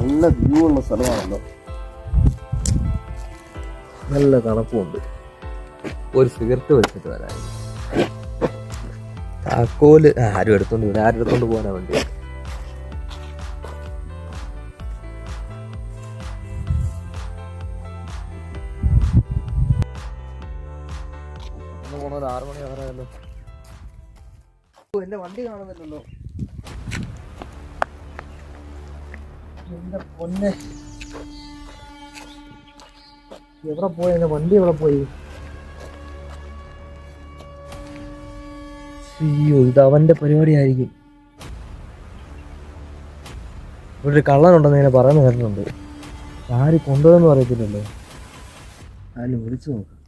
നല്ല വ്യൂ ഉള്ള സ്ഥലമാണല്ലോ. നല്ല തണുപ്പുണ്ട്. ഒരു സിഗരറ്റ് വെച്ചിട്ട് വരാൻ താക്കോൽ ആരും എടുത്തോണ്ട് വരും. ആരും എടുത്തോണ്ട് പോകാനാ വേണ്ടി. പോണത് ആറ് മണി ആറായല്ലോ. എന്റെ വണ്ടി കാണുന്നില്ലല്ലോ. പൊന്നെ. എവിടെ പോയി? എന്റെ വണ്ടി എവിടെ പോയി? അയ്യോ ഇത് അവന്റെ പരിപാടി ആയിരിക്കും ഇവിടെ ഒരു കള്ളനുണ്ടെന്ന് ഇങ്ങനെ പറയുന്ന കേട്ടിട്ടുണ്ട്. ആര് കൊണ്ടുപോയെന്ന് പറയത്തില്ലല്ലോ ആരും വിളിച്ചു നോക്ക്.